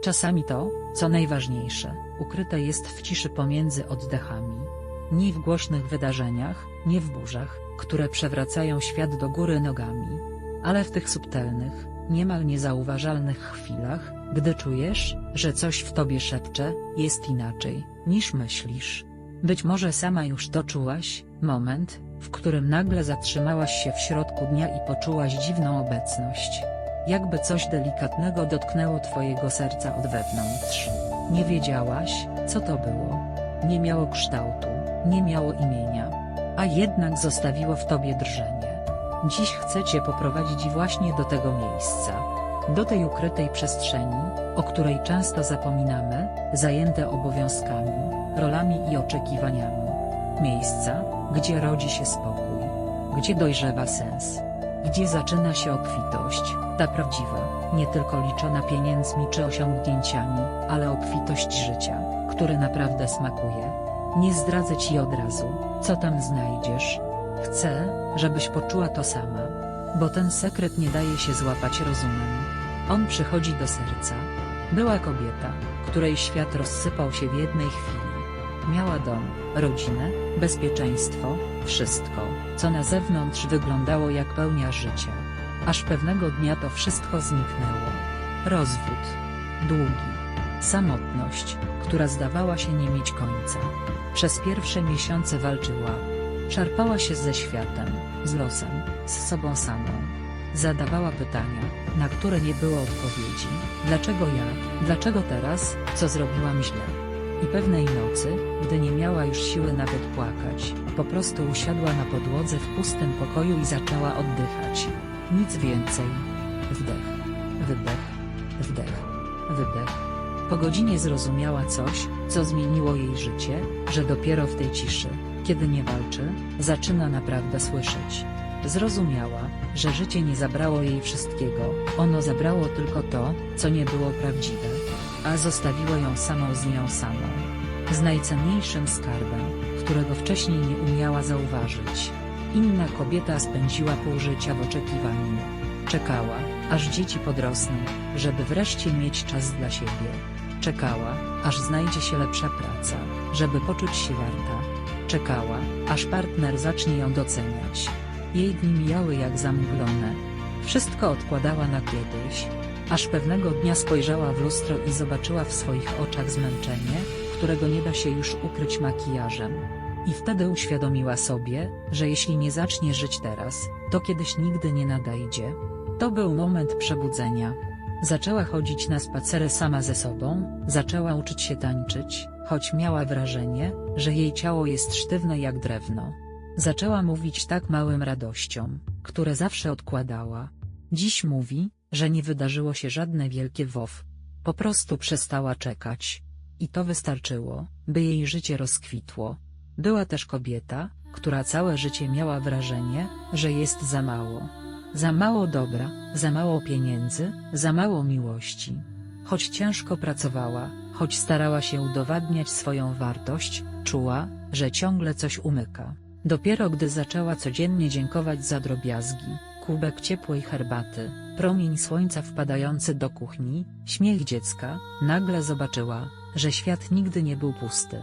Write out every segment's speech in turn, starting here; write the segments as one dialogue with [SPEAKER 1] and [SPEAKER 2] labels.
[SPEAKER 1] Czasami to, co najważniejsze, ukryte jest w ciszy pomiędzy oddechami. Nie w głośnych wydarzeniach, nie w burzach, które przewracają świat do góry nogami. Ale w tych subtelnych, niemal niezauważalnych chwilach, gdy czujesz, że coś w tobie szepcze, jest inaczej, niż myślisz. Być może sama już to czułaś, moment, w którym nagle zatrzymałaś się w środku dnia i poczułaś dziwną obecność. Jakby coś delikatnego dotknęło twojego serca od wewnątrz. Nie wiedziałaś, co to było. Nie miało kształtu, nie miało imienia. A jednak zostawiło w tobie drżenie. Dziś chcę cię poprowadzić właśnie do tego miejsca. Do tej ukrytej przestrzeni, o której często zapominamy, zajęte obowiązkami, rolami i oczekiwaniami. Miejsca, gdzie rodzi się spokój. Gdzie dojrzewa sens. Gdzie zaczyna się obfitość, ta prawdziwa, nie tylko liczona pieniędzmi czy osiągnięciami, ale obfitość życia, który naprawdę smakuje. Nie zdradzę ci od razu, co tam znajdziesz. Chcę, żebyś poczuła to sama. Bo ten sekret nie daje się złapać rozumem. On przychodzi do serca. Była kobieta, której świat rozsypał się w jednej chwili. Miała dom, rodzinę, bezpieczeństwo, wszystko, co na zewnątrz wyglądało jak pełnia życia. Aż pewnego dnia to wszystko zniknęło. Rozwód. Długi. Samotność, która zdawała się nie mieć końca. Przez pierwsze miesiące walczyła. Szarpała się ze światem, z losem, z sobą samą. Zadawała pytania, na które nie było odpowiedzi. Dlaczego ja? Dlaczego teraz? Co zrobiłam źle? I pewnej nocy, gdy nie miała już siły nawet płakać, po prostu usiadła na podłodze w pustym pokoju i zaczęła oddychać. Nic więcej. Wdech. Wydech. Wdech. Wydech. Po godzinie zrozumiała coś, co zmieniło jej życie, że dopiero w tej ciszy, kiedy nie walczy, zaczyna naprawdę słyszeć. Zrozumiała, że życie nie zabrało jej wszystkiego, ono zabrało tylko to, co nie było prawdziwe, a zostawiło ją samą z nią samą. Z najcenniejszym skarbem, którego wcześniej nie umiała zauważyć. Inna kobieta spędziła pół życia w oczekiwaniu. Czekała, aż dzieci podrosną, żeby wreszcie mieć czas dla siebie. Czekała, aż znajdzie się lepsza praca, żeby poczuć się warta. Czekała, aż partner zacznie ją doceniać. Jej dni mijały jak zamglone. Wszystko odkładała na kiedyś. Aż pewnego dnia spojrzała w lustro i zobaczyła w swoich oczach zmęczenie, którego nie da się już ukryć makijażem. I wtedy uświadomiła sobie, że jeśli nie zacznie żyć teraz, to kiedyś nigdy nie nadejdzie. To był moment przebudzenia. Zaczęła chodzić na spacery sama ze sobą, zaczęła uczyć się tańczyć, choć miała wrażenie, że jej ciało jest sztywne jak drewno. Zaczęła mówić tak małym radościom, które zawsze odkładała. Dziś mówi, że nie wydarzyło się żadne wielkie WOW. Po prostu przestała czekać. I to wystarczyło, by jej życie rozkwitło. Była też kobieta, która całe życie miała wrażenie, że jest za mało. Za mało dobra, za mało pieniędzy, za mało miłości. Choć ciężko pracowała, choć starała się udowadniać swoją wartość, czuła, że ciągle coś umyka. Dopiero gdy zaczęła codziennie dziękować za drobiazgi, kubek ciepłej herbaty, promień słońca wpadający do kuchni, śmiech dziecka, nagle zobaczyła, że świat nigdy nie był pusty.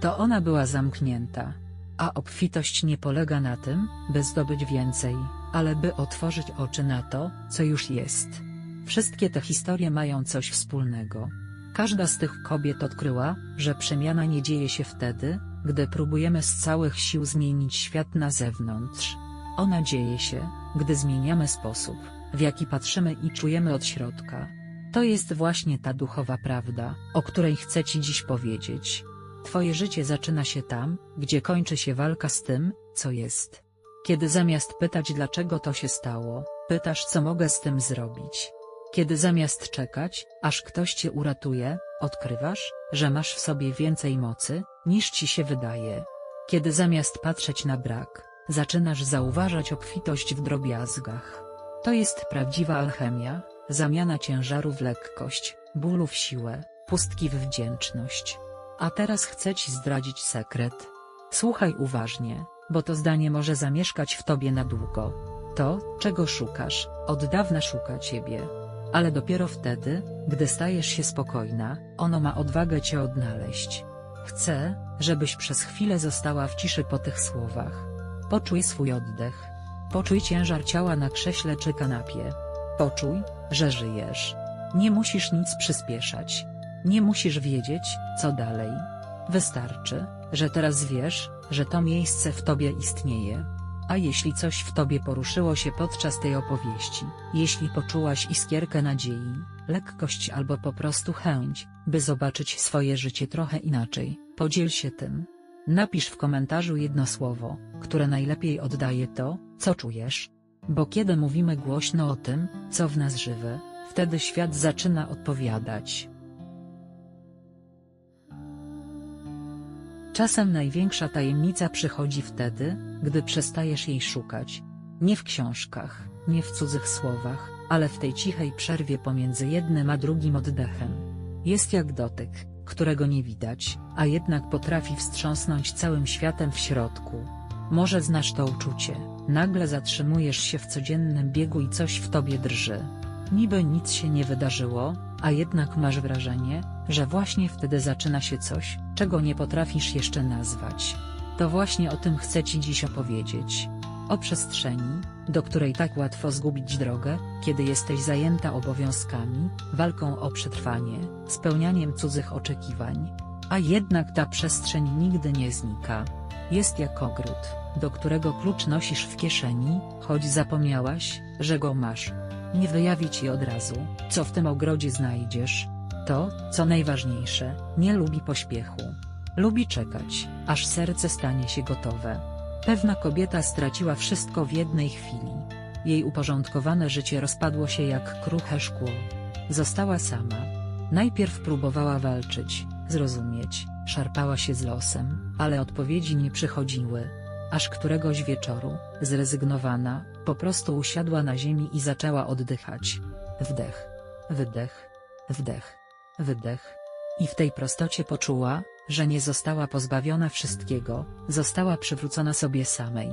[SPEAKER 1] To ona była zamknięta. A obfitość nie polega na tym, by zdobyć więcej, ale by otworzyć oczy na to, co już jest. Wszystkie te historie mają coś wspólnego. Każda z tych kobiet odkryła, że przemiana nie dzieje się wtedy, gdy próbujemy z całych sił zmienić świat na zewnątrz. Ona dzieje się, gdy zmieniamy sposób, w jaki patrzymy i czujemy od środka. To jest właśnie ta duchowa prawda, o której chcę Ci dziś powiedzieć. Twoje życie zaczyna się tam, gdzie kończy się walka z tym, co jest. Kiedy zamiast pytać dlaczego to się stało, pytasz co mogę z tym zrobić. Kiedy zamiast czekać, aż ktoś cię uratuje, odkrywasz, że masz w sobie więcej mocy, niż ci się wydaje. Kiedy zamiast patrzeć na brak, zaczynasz zauważać obfitość w drobiazgach. To jest prawdziwa alchemia, zamiana ciężaru w lekkość, bólu w siłę, pustki w wdzięczność. A teraz chcę ci zdradzić sekret. Słuchaj uważnie, bo to zdanie może zamieszkać w tobie na długo. To, czego szukasz, od dawna szuka ciebie. ale dopiero wtedy, gdy stajesz się spokojna, ono ma odwagę cię odnaleźć. Chcę, żebyś przez chwilę została w ciszy po tych słowach. Poczuj swój oddech. Poczuj ciężar ciała na krześle czy kanapie. Poczuj, że żyjesz. Nie musisz nic przyspieszać. Nie musisz wiedzieć, co dalej. Wystarczy, że teraz wiesz, że to miejsce w tobie istnieje. A jeśli coś w tobie poruszyło się podczas tej opowieści, jeśli poczułaś iskierkę nadziei, lekkość albo po prostu chęć, by zobaczyć swoje życie trochę inaczej, podziel się tym. Napisz w komentarzu jedno słowo, które najlepiej oddaje to, co czujesz. Bo kiedy mówimy głośno o tym, co w nas żywe, wtedy świat zaczyna odpowiadać. Czasem największa tajemnica przychodzi wtedy, gdy przestajesz jej szukać. Nie w książkach, nie w cudzych słowach, ale w tej cichej przerwie pomiędzy jednym a drugim oddechem. Jest jak dotyk, którego nie widać, a jednak potrafi wstrząsnąć całym światem w środku. Może znasz to uczucie, nagle zatrzymujesz się w codziennym biegu i coś w tobie drży. Niby nic się nie wydarzyło, a jednak masz wrażenie, że właśnie wtedy zaczyna się coś, czego nie potrafisz jeszcze nazwać. To właśnie o tym chcę Ci dziś opowiedzieć. O przestrzeni, do której tak łatwo zgubić drogę, kiedy jesteś zajęta obowiązkami, walką o przetrwanie, spełnianiem cudzych oczekiwań. A jednak ta przestrzeń nigdy nie znika. Jest jak ogród, do którego klucz nosisz w kieszeni, choć zapomniałaś, że go masz. Nie wyjawi ci od razu, co w tym ogrodzie znajdziesz. To, co najważniejsze, nie lubi pośpiechu. Lubi czekać, aż serce stanie się gotowe. Pewna kobieta straciła wszystko w jednej chwili. Jej uporządkowane życie rozpadło się jak kruche szkło. Została sama. Najpierw próbowała walczyć, zrozumieć, szarpała się z losem, ale odpowiedzi nie przychodziły. Aż któregoś wieczoru, zrezygnowana, po prostu usiadła na ziemi i zaczęła oddychać. Wdech. Wydech. Wdech. Wydech. I w tej prostocie poczuła, że nie została pozbawiona wszystkiego, została przywrócona sobie samej.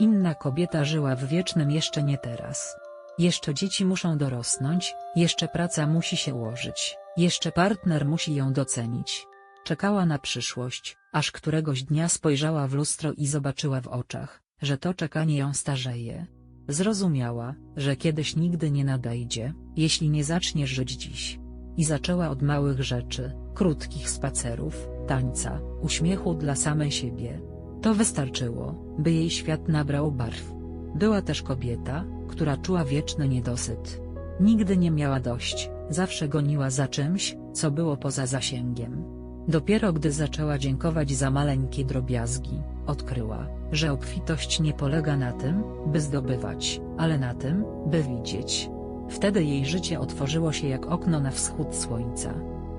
[SPEAKER 1] Inna kobieta żyła w wiecznym jeszcze nie teraz. Jeszcze dzieci muszą dorosnąć, jeszcze praca musi się ułożyć, jeszcze partner musi ją docenić. Czekała na przyszłość, aż któregoś dnia spojrzała w lustro i zobaczyła w oczach, że to czekanie ją starzeje. Zrozumiała, że kiedyś nigdy nie nadejdzie, jeśli nie zaczniesz żyć dziś. I zaczęła od małych rzeczy, krótkich spacerów, tańca, uśmiechu dla samej siebie. To wystarczyło, by jej świat nabrał barw. Była też kobieta, która czuła wieczny niedosyt. Nigdy nie miała dość, zawsze goniła za czymś, co było poza zasięgiem. Dopiero gdy zaczęła dziękować za maleńkie drobiazgi, odkryła, że obfitość nie polega na tym, by zdobywać, ale na tym, by widzieć. Wtedy jej życie otworzyło się jak okno na wschód słońca.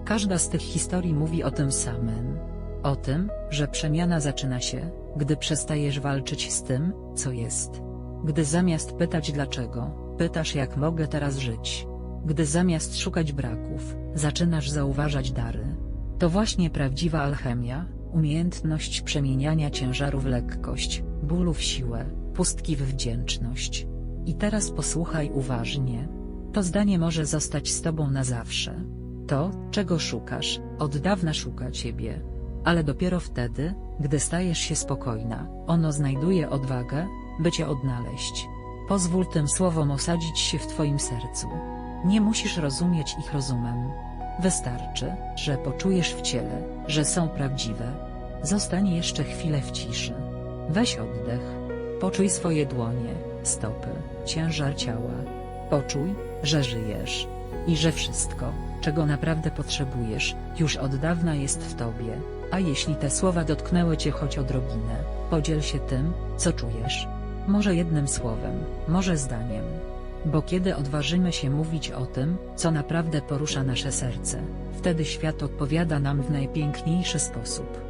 [SPEAKER 1] Każda z tych historii mówi o tym samym. O tym, że przemiana zaczyna się, gdy przestajesz walczyć z tym, co jest. Gdy zamiast pytać dlaczego, pytasz jak mogę teraz żyć. Gdy zamiast szukać braków, zaczynasz zauważać dary. To właśnie prawdziwa alchemia, umiejętność przemieniania ciężaru w lekkość, bólu w siłę, pustki w wdzięczność. I teraz posłuchaj uważnie. To zdanie może zostać z tobą na zawsze. To, czego szukasz, od dawna szuka ciebie. Ale dopiero wtedy, gdy stajesz się spokojna, ono znajduje odwagę, by cię odnaleźć. Pozwól tym słowom osadzić się w twoim sercu. Nie musisz rozumieć ich rozumem. Wystarczy, że poczujesz w ciele, że są prawdziwe. Zostań jeszcze chwilę w ciszy. Weź oddech. Poczuj swoje dłonie, stopy, ciężar ciała. Poczuj, że żyjesz. I że wszystko, czego naprawdę potrzebujesz, już od dawna jest w tobie. A jeśli te słowa dotknęły cię choć odrobinę, podziel się tym, co czujesz. Może jednym słowem, może zdaniem. Bo kiedy odważymy się mówić o tym, co naprawdę porusza nasze serce, wtedy świat odpowiada nam w najpiękniejszy sposób.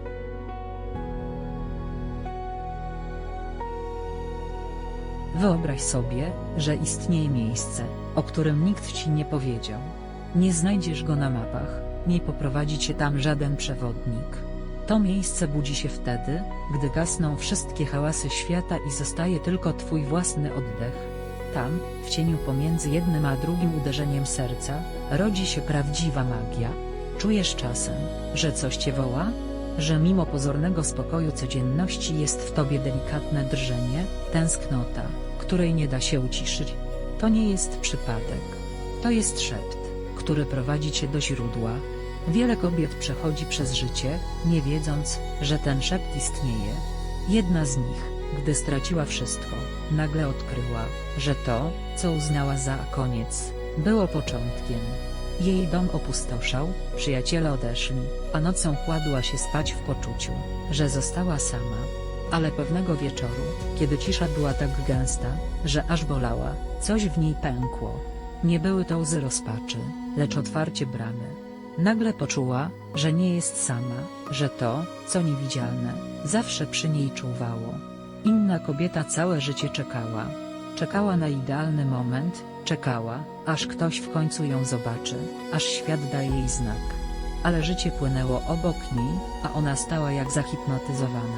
[SPEAKER 1] Wyobraź sobie, że istnieje miejsce, o którym nikt ci nie powiedział. Nie znajdziesz go na mapach, nie poprowadzi cię tam żaden przewodnik. To miejsce budzi się wtedy, gdy gasną wszystkie hałasy świata i zostaje tylko twój własny oddech. tam, w cieniu pomiędzy jednym a drugim uderzeniem serca, rodzi się prawdziwa magia. Czujesz czasem, że coś cię woła? Że mimo pozornego spokoju codzienności jest w tobie delikatne drżenie, tęsknota, której nie da się uciszyć. To nie jest przypadek. To jest szept, który prowadzi cię do źródła. Wiele kobiet przechodzi przez życie, nie wiedząc, że ten szept istnieje. Jedna z nich, gdy straciła wszystko, nagle odkryła, że to, co uznała za koniec, było początkiem. Jej dom opustoszał, przyjaciele odeszli, a nocą kładła się spać w poczuciu, że została sama. Ale pewnego wieczoru, kiedy cisza była tak gęsta, że aż bolała, coś w niej pękło. Nie były to łzy rozpaczy, lecz otwarcie bramy. Nagle poczuła, że nie jest sama, że to, co niewidzialne, zawsze przy niej czuwało. Inna kobieta całe życie czekała. Czekała na idealny moment, czekała, aż ktoś w końcu ją zobaczy, aż świat da jej znak. Ale życie płynęło obok niej, a ona stała jak zahipnotyzowana.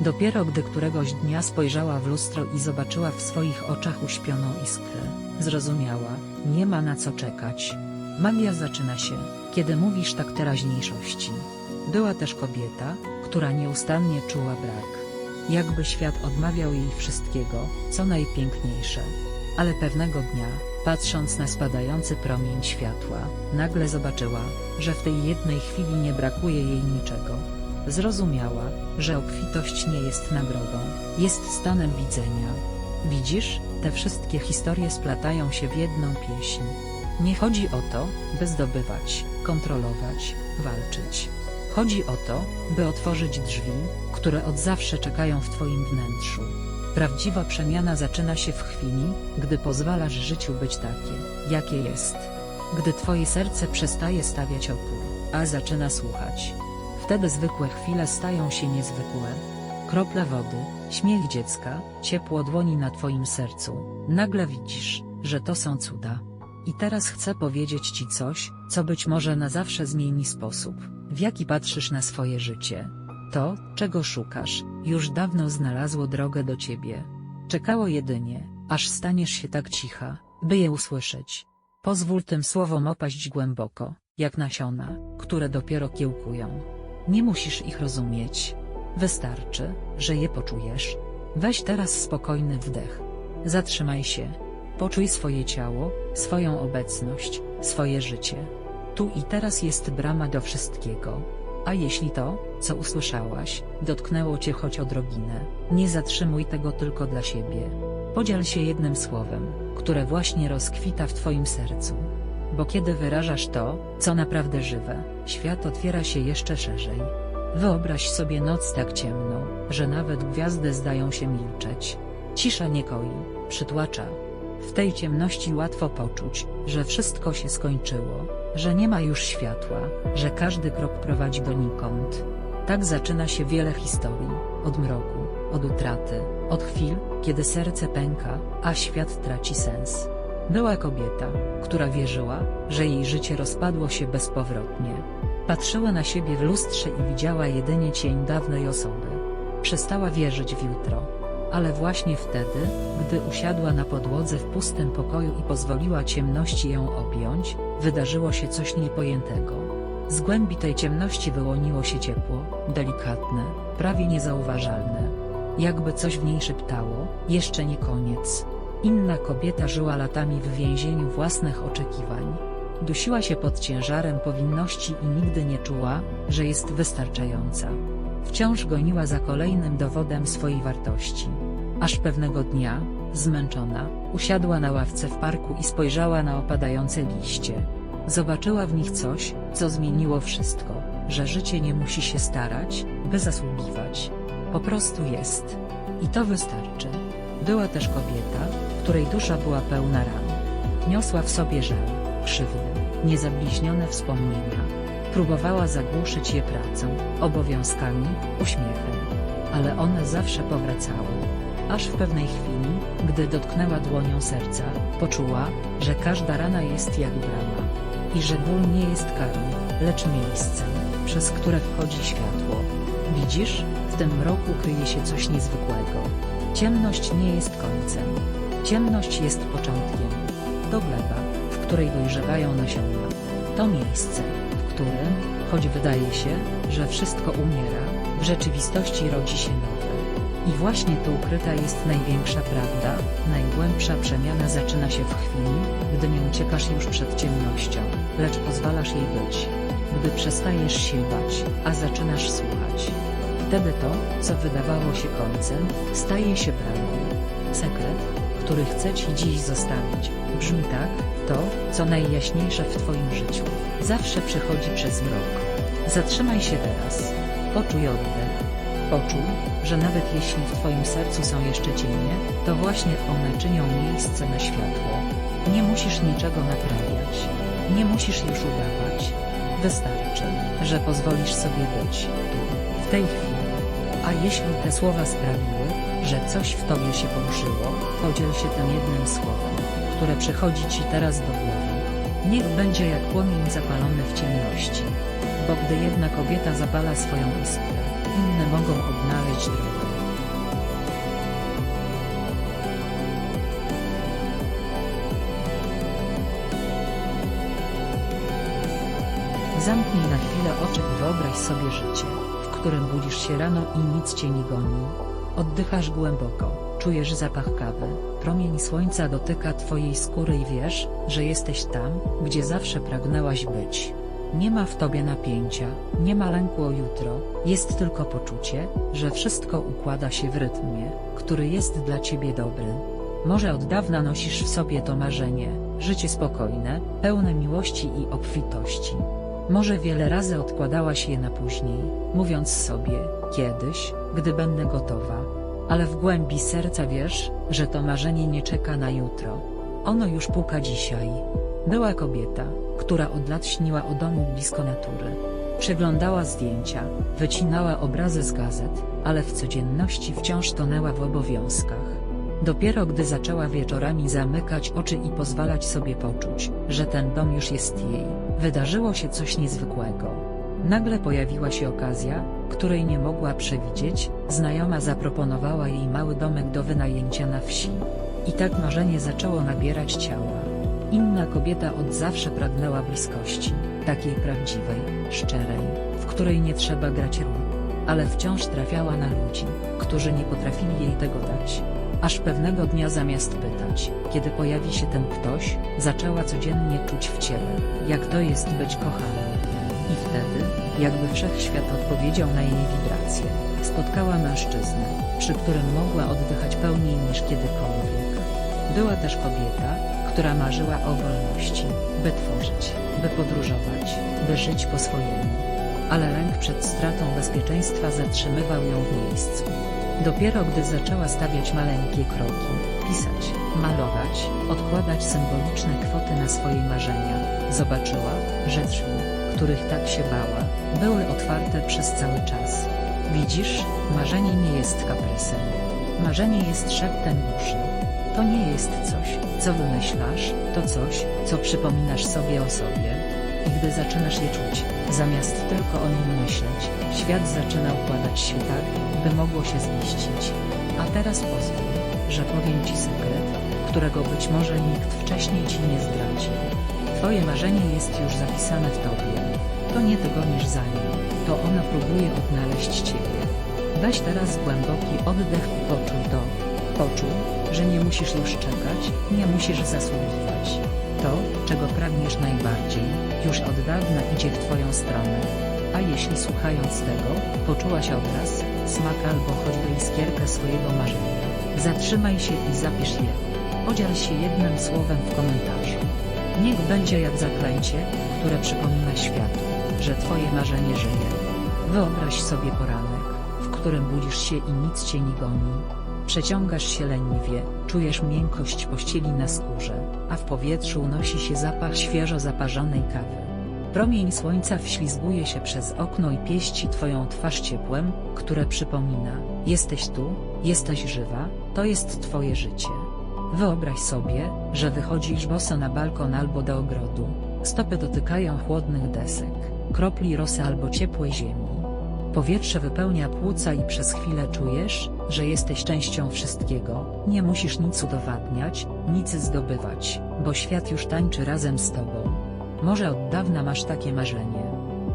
[SPEAKER 1] Dopiero gdy któregoś dnia spojrzała w lustro i zobaczyła w swoich oczach uśpioną iskrę, zrozumiała, nie ma na co czekać. Magia zaczyna się, kiedy mówisz tak teraźniejszości. Była też kobieta, która nieustannie czuła brak. Jakby świat odmawiał jej wszystkiego, co najpiękniejsze. Ale pewnego dnia, patrząc na spadający promień światła, nagle zobaczyła, że w tej jednej chwili nie brakuje jej niczego. Zrozumiała, że obfitość nie jest nagrodą, jest stanem widzenia. Widzisz, te wszystkie historie splatają się w jedną pieśń. Nie chodzi o to, by zdobywać, kontrolować, walczyć. Chodzi o to, by otworzyć drzwi, które od zawsze czekają w Twoim wnętrzu. Prawdziwa przemiana zaczyna się w chwili, gdy pozwalasz życiu być takie, jakie jest. Gdy Twoje serce przestaje stawiać opór, a zaczyna słuchać. Wtedy zwykłe chwile stają się niezwykłe. Krople wody, śmiech dziecka, ciepło dłoni na Twoim sercu. Nagle widzisz, że to są cuda. I teraz chcę powiedzieć Ci coś, co być może na zawsze zmieni sposób, w jaki patrzysz na swoje życie. To, czego szukasz, już dawno znalazło drogę do Ciebie. Czekało jedynie, aż staniesz się tak cicha, by je usłyszeć. Pozwól tym słowom opaść głęboko, jak nasiona, które dopiero kiełkują. Nie musisz ich rozumieć. Wystarczy, że je poczujesz. Weź teraz spokojny wdech. Zatrzymaj się. Poczuj swoje ciało, swoją obecność, swoje życie. Tu i teraz jest brama do wszystkiego. A jeśli to, co usłyszałaś, dotknęło cię choć odrobinę, nie zatrzymuj tego tylko dla siebie. Podziel się jednym słowem, które właśnie rozkwita w twoim sercu. Bo kiedy wyrażasz to, co naprawdę żywe, świat otwiera się jeszcze szerzej. Wyobraź sobie noc tak ciemną, że nawet gwiazdy zdają się milczeć. Cisza nie koi, przytłacza. W tej ciemności łatwo poczuć, że wszystko się skończyło, że nie ma już światła, że każdy krok prowadzi donikąd. Tak zaczyna się wiele historii, od mroku, od utraty, od chwil, kiedy serce pęka, a świat traci sens. Była kobieta, która wierzyła, że jej życie rozpadło się bezpowrotnie. Patrzyła na siebie w lustrze i widziała jedynie cień dawnej osoby. Przestała wierzyć w jutro. Ale właśnie wtedy, gdy usiadła na podłodze w pustym pokoju i pozwoliła ciemności ją objąć, wydarzyło się coś niepojętego. Z głębi tej ciemności wyłoniło się ciepło, delikatne, prawie niezauważalne. Jakby coś w niej szeptało, jeszcze nie koniec. Inna kobieta żyła latami w więzieniu własnych oczekiwań. Dusiła się pod ciężarem powinności i nigdy nie czuła, że jest wystarczająca. Wciąż goniła za kolejnym dowodem swojej wartości. Aż pewnego dnia, zmęczona, usiadła na ławce w parku i spojrzała na opadające liście. Zobaczyła w nich coś, co zmieniło wszystko, że życie nie musi się starać, by zasługiwać. Po prostu jest. I to wystarczy. Była też kobieta, której dusza była pełna ran. Niosła w sobie żal, krzywdy, niezabliźnione wspomnienia. Próbowała zagłuszyć je pracą, obowiązkami, uśmiechem. Ale one zawsze powracały. Aż w pewnej chwili, gdy dotknęła dłonią serca, poczuła, że każda rana jest jak brama. I że ból nie jest karą, lecz miejscem, przez które wchodzi światło. Widzisz, w tym mroku kryje się coś niezwykłego. Ciemność nie jest końcem. Ciemność jest początkiem. To gleba, której dojrzewają nasiona. To miejsce, w którym, choć wydaje się, że wszystko umiera, w rzeczywistości rodzi się nowe. I właśnie tu ukryta jest największa prawda, najgłębsza przemiana zaczyna się w chwili, gdy nie uciekasz już przed ciemnością, lecz pozwalasz jej być. Gdy przestajesz się bać, a zaczynasz słuchać. Wtedy to, co wydawało się końcem, staje się prawdą. Sekret, który chcę Ci dziś zostawić, brzmi tak, to, co najjaśniejsze w Twoim życiu, zawsze przechodzi przez mrok. Zatrzymaj się teraz. Poczuj oddech. Poczuj, że nawet jeśli w Twoim sercu są jeszcze cienie, to właśnie one czynią miejsce na światło. Nie musisz niczego naprawiać. Nie musisz już udawać. Wystarczy, że pozwolisz sobie być tu, w tej chwili. A jeśli te słowa sprawiły, że coś w Tobie się poruszyło, podziel się tym jednym słowem, które przychodzi Ci teraz do głowy. Niech będzie jak płomień zapalony w ciemności. Bo gdy jedna kobieta zapala swoją iskrę, inne mogą odnaleźć drugą. Zamknij na chwilę oczy i wyobraź sobie życie, w którym budzisz się rano i nic cię nie goni. Oddychasz głęboko, czujesz zapach kawy, promień słońca dotyka twojej skóry i wiesz, że jesteś tam, gdzie zawsze pragnęłaś być. Nie ma w tobie napięcia, nie ma lęku o jutro, jest tylko poczucie, że wszystko układa się w rytmie, który jest dla ciebie dobry. Może od dawna nosisz w sobie to marzenie, życie spokojne, pełne miłości i obfitości. Może wiele razy odkładałaś je na później, mówiąc sobie, kiedyś, gdy będę gotowa. Ale w głębi serca wiesz, że to marzenie nie czeka na jutro. Ono już puka dzisiaj. Była kobieta, która od lat śniła o domu blisko natury. Przeglądała zdjęcia, wycinała obrazy z gazet, ale w codzienności wciąż tonęła w obowiązkach. Dopiero gdy zaczęła wieczorami zamykać oczy i pozwalać sobie poczuć, że ten dom już jest jej, wydarzyło się coś niezwykłego. Nagle pojawiła się okazja, której nie mogła przewidzieć, znajoma zaproponowała jej mały domek do wynajęcia na wsi. I tak marzenie zaczęło nabierać ciała. Inna kobieta od zawsze pragnęła bliskości, takiej prawdziwej, szczerej, w której nie trzeba grać ról. Ale wciąż trafiała na ludzi, którzy nie potrafili jej tego dać. Aż pewnego dnia zamiast pytać, kiedy pojawi się ten ktoś, zaczęła codziennie czuć w ciele, jak to jest być kochaną. I wtedy, jakby wszechświat odpowiedział na jej wibracje, spotkała mężczyznę, przy którym mogła oddychać pełniej niż kiedykolwiek. Była też kobieta, która marzyła o wolności, by tworzyć, by podróżować, by żyć po swojemu. Ale lęk przed stratą bezpieczeństwa zatrzymywał ją w miejscu. Dopiero gdy zaczęła stawiać maleńkie kroki, pisać, malować, odkładać symboliczne kwoty na swoje marzenia, zobaczyła, że drzwi, których tak się bała, były otwarte przez cały czas. Widzisz, marzenie nie jest kaprysem. Marzenie jest szeptem duszy. To nie jest coś, co wymyślasz, to coś, co przypominasz sobie o sobie. I gdy zaczynasz je czuć, zamiast tylko o nim myśleć, świat zaczyna układać się tak, by mogło się ziścić. A teraz pozwól, że powiem Ci sekret, którego być może nikt wcześniej Ci nie zdradził. Twoje marzenie jest już zapisane w Tobie. To nie Ty gonisz za nim, to ona próbuje odnaleźć Ciebie. Weź teraz głęboki oddech i poczuj to. Poczuj, że nie musisz już czekać, nie musisz zasługiwać. To, czego pragniesz najbardziej, już od dawna idzie w Twoją stronę. A jeśli słuchając tego, poczułaś odraz, smak albo choćby iskierkę swojego marzenia, zatrzymaj się i zapisz je. Podziel się jednym słowem w komentarzu. Niech będzie jak zaklęcie, które przypomina światu, że Twoje marzenie żyje. Wyobraź sobie poranek, w którym budzisz się i nic Cię nie goni. Przeciągasz się leniwie, czujesz miękkość pościeli na skórze, a w powietrzu unosi się zapach świeżo zaparzonej kawy. Promień słońca wślizguje się przez okno i pieści Twoją twarz ciepłem, które przypomina, jesteś tu, jesteś żywa, to jest Twoje życie. Wyobraź sobie, że wychodzisz boso na balkon albo do ogrodu, stopy dotykają chłodnych desek, kropli rosy albo ciepłej ziemi. Powietrze wypełnia płuca i przez chwilę czujesz, że jesteś częścią wszystkiego, nie musisz nic udowadniać, nic zdobywać, bo świat już tańczy razem z tobą. Może od dawna masz takie marzenie.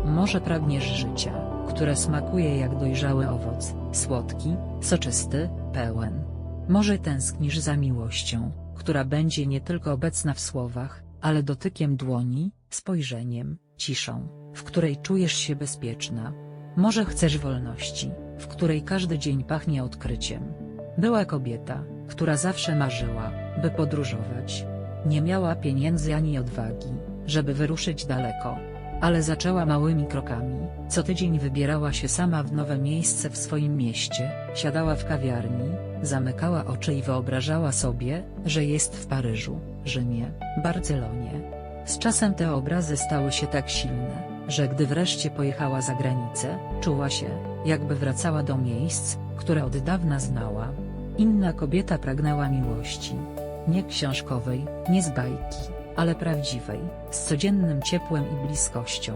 [SPEAKER 1] Może pragniesz życia, które smakuje jak dojrzały owoc, słodki, soczysty, pełen. Może tęsknisz za miłością, która będzie nie tylko obecna w słowach, ale dotykiem dłoni, spojrzeniem, ciszą, w której czujesz się bezpieczna. Może chcesz wolności, w której każdy dzień pachnie odkryciem. Była kobieta, która zawsze marzyła, by podróżować. Nie miała pieniędzy ani odwagi, żeby wyruszyć daleko. Ale zaczęła małymi krokami, co tydzień wybierała się sama w nowe miejsce w swoim mieście, siadała w kawiarni, zamykała oczy i wyobrażała sobie, że jest w Paryżu, Rzymie, Barcelonie. Z czasem te obrazy stały się tak silne, że gdy wreszcie pojechała za granicę, czuła się, jakby wracała do miejsc, które od dawna znała. Inna kobieta pragnęła miłości. Nie książkowej, nie z bajki, ale prawdziwej, z codziennym ciepłem i bliskością.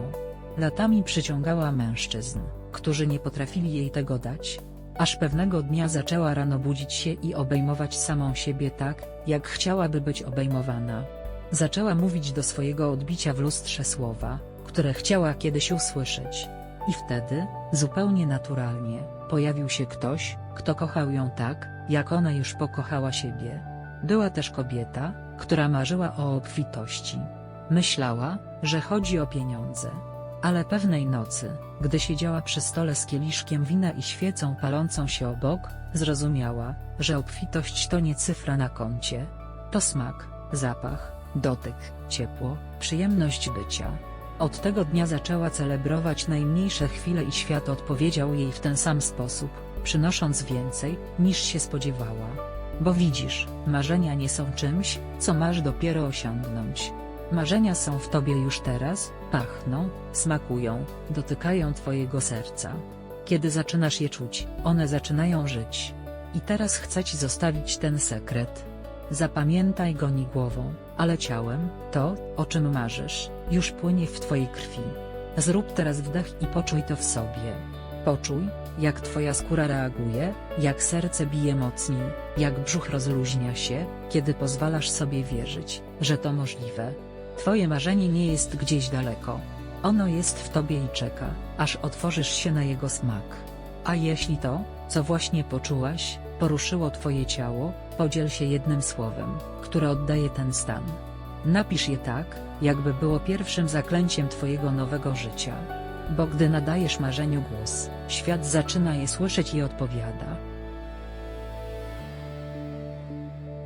[SPEAKER 1] Latami przyciągała mężczyzn, którzy nie potrafili jej tego dać. Aż pewnego dnia zaczęła rano budzić się i obejmować samą siebie tak, jak chciałaby być obejmowana. Zaczęła mówić do swojego odbicia w lustrze słowa, które chciała kiedyś usłyszeć. I wtedy, zupełnie naturalnie, pojawił się ktoś, kto kochał ją tak, jak ona już pokochała siebie. Była też kobieta, która marzyła o obfitości. Myślała, że chodzi o pieniądze. Ale pewnej nocy, gdy siedziała przy stole z kieliszkiem wina i świecą palącą się obok, zrozumiała, że obfitość to nie cyfra na koncie. To smak, zapach, dotyk, ciepło, przyjemność bycia. Od tego dnia zaczęła celebrować najmniejsze chwile i świat odpowiedział jej w ten sam sposób, przynosząc więcej, niż się spodziewała. Bo widzisz, marzenia nie są czymś, co masz dopiero osiągnąć. Marzenia są w tobie już teraz, pachną, smakują, dotykają twojego serca. Kiedy zaczynasz je czuć, one zaczynają żyć. I teraz chcę ci zostawić ten sekret. Zapamiętaj go nie głową, ale ciałem, to, o czym marzysz, już płynie w twojej krwi. Zrób teraz wdech i poczuj to w sobie. Poczuj, jak twoja skóra reaguje, jak serce bije mocniej, jak brzuch rozluźnia się, kiedy pozwalasz sobie wierzyć, że to możliwe. Twoje marzenie nie jest gdzieś daleko. Ono jest w tobie i czeka, aż otworzysz się na jego smak. A jeśli to, co właśnie poczułaś, poruszyło twoje ciało, podziel się jednym słowem, które oddaje ten stan. Napisz je tak, jakby było pierwszym zaklęciem twojego nowego życia. Bo gdy nadajesz marzeniu głos, świat zaczyna je słyszeć i odpowiada.